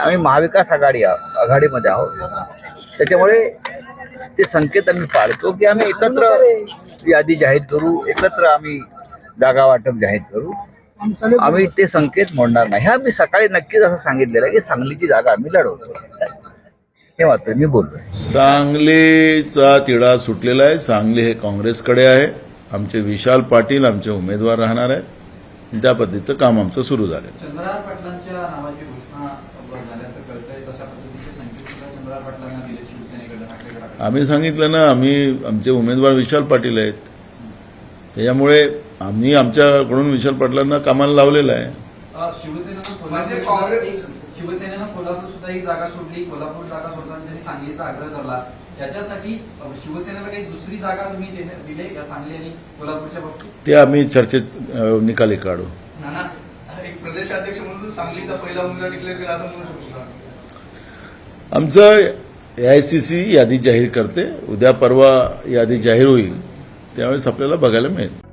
आम्ही महाविकास आघाडी आघाडीमध्ये आहोत. त्याच्यामुळे ते संकेत आम्ही पाळतो की आम्ही एकत्र यादी जाहीर करू एकत्र आम्ही जागा वाटप जाहीर करू. आम्ही ते संकेत मोडणार नाही. हे आम्ही सकाळी नक्कीच असं सांगितलेलं आहे की सांगलीची जागा आम्ही लढवतो. हे मात्र मी बोललोय सांगलीचा तिढा सुटलेला आहे. सांगली हे काँग्रेसकडे आहे. आमचे विशाल पाटील आमचे उमेदवार राहणार आहेत. त्या पद्धतीचं काम आमचं सुरू झालं आम्ही सांगितलं ना आम्ही आमचे उमेदवार विशाल पाटील आहेत. त्याच्यामुळे आम्ही आमच्याकडून विशाल पाटलांना कामाला लावलेलं आहे. शिवसेनेनं म्हणजे कोल्हापूर सुद्धा शिवसेनेनं कोल्हापूर सुद्धा एक जागा सोडली कोल्हापूर जागा सोडताना त्यांनी सांगलीचा आग्रह धरला. त्याच्यासाठी शिवसेनेला काही दुसरी जागा तुम्ही दिले या सांगली आणि कोल्हापूरच्या बाबतीत? ते आम्ही चर्चेत निकाली काढू. नाना एक प्रदेशाध्यक्ष म्हणून सांगलीचा पहिला उमेदवार डिक्लेअर केला असं म्हणू शकतो. का आमचं एआयसीसी यादी जाहीर करते. उद्या परवा यादी जाहीर होईल. त्यावेळेस आपल्याला बघायला मिळेल.